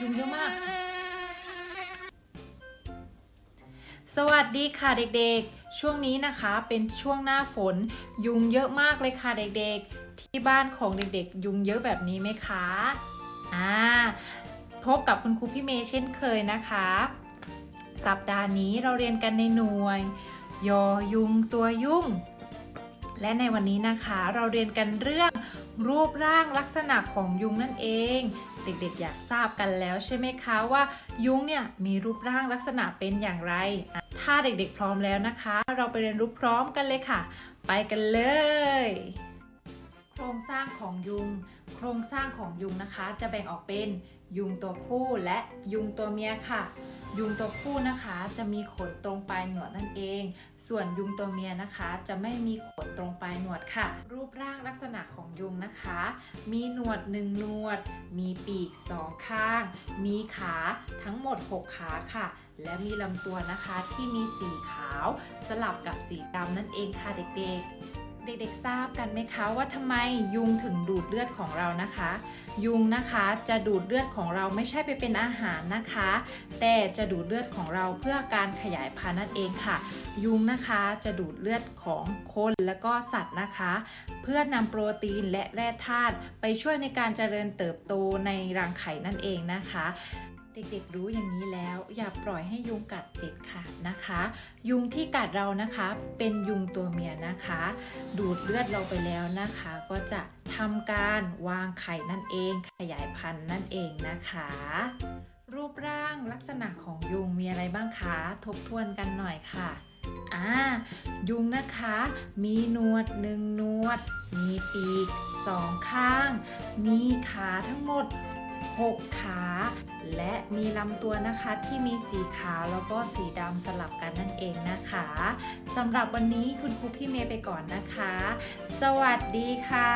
ยุ่งเยอะมาก สวัสดีค่ะเด็กๆ ช่วงนี้นะคะเป็นช่วงหน้าฝน ยุงเยอะมากเลยค่ะเด็กๆ ที่บ้านของเด็กๆ ยุงเยอะแบบนี้ไหมคะอ่าพบกับคุณครูพี่เมย์เช่นเคยนะคะ สัปดาห์นี้เราเรียนกันในหน่วย ยอยุงตัวยุ่ง และในวันนี้นะคะเราเรียนกันเรื่องรูปร่างลักษณะของยุงนั่นเอง เด็กๆอยากทราบกันแล้วใช่ไหมคะว่ายุงเนี่ยมีรูปร่างลักษณะเป็นอย่างไร ถ้าเด็กๆพร้อมแล้วนะคะ เราไปเรียนรู้พร้อมกันเลยค่ะ ไปกันเลย โครงสร้างของยุง โครงสร้างของยุงนะคะ จะแบ่งออกเป็นยุงตัวผู้และยุงตัวเมียค่ะ ยุงตัวผู้นะคะจะมีขนตรงปลายหนวดนั่นเอง ส่วนยุงตัวเมียนะคะ จะไม่มีขนตรงปลายหนวดค่ะ รูปร่างลักษณะของยุงนะคะ มีหนวดหนึ่งหนวด มีปีกสองข้าง มีขาทั้งหมด 6 ขาค่ะ และมีลำตัวนะคะที่มีสีขาว สลับกับสีดำนั่นเองค่ะเด็กๆ เด็กๆทราบกันไหมคะว่าทำไมยุงถึงดูดเลือดของเรานะคะ ยุงนะคะจะดูดเลือดของเราไม่ใช่ไปเป็นอาหารนะคะ แต่จะดูดเลือดของเราเพื่อการขยายพันธุ์นั่นเองค่ะ ยุงนะคะจะดูดเลือดของคนและก็สัตว์นะคะ เพื่อนำโปรตีนและแร่ธาตุไปช่วยในการเจริญเติบโตในรังไข่นั่นเองนะคะ เด็กๆรู้อย่างนี้แล้ว อย่าปล่อยให้ยุงกัดเด็ดขาดนะคะ ยุงที่กัดเรานะคะ เป็นยุงตัวเมียนะคะ ดูดเลือดเราไปแล้วนะคะ ก็จะทำการวางไข่นั่นเอง ขยายพันธุ์นั่นเองนะคะ รูปร่างลักษณะของยุงมีอะไรบ้างคะทบทวนกันหน่อยค่ะอ่ายุงนะคะ มีหนวดหนึ่งหนวด มีปีกสองข้าง มีขาทั้งหมด 6 ขา และมีลำตัวนะคะที่มีสีขาวแล้วก็สีดำสลับกันนั่นเองนะคะสำหรับวันนี้คุณครูพี่เมย์ไปก่อนนะคะ สวัสดีค่ะ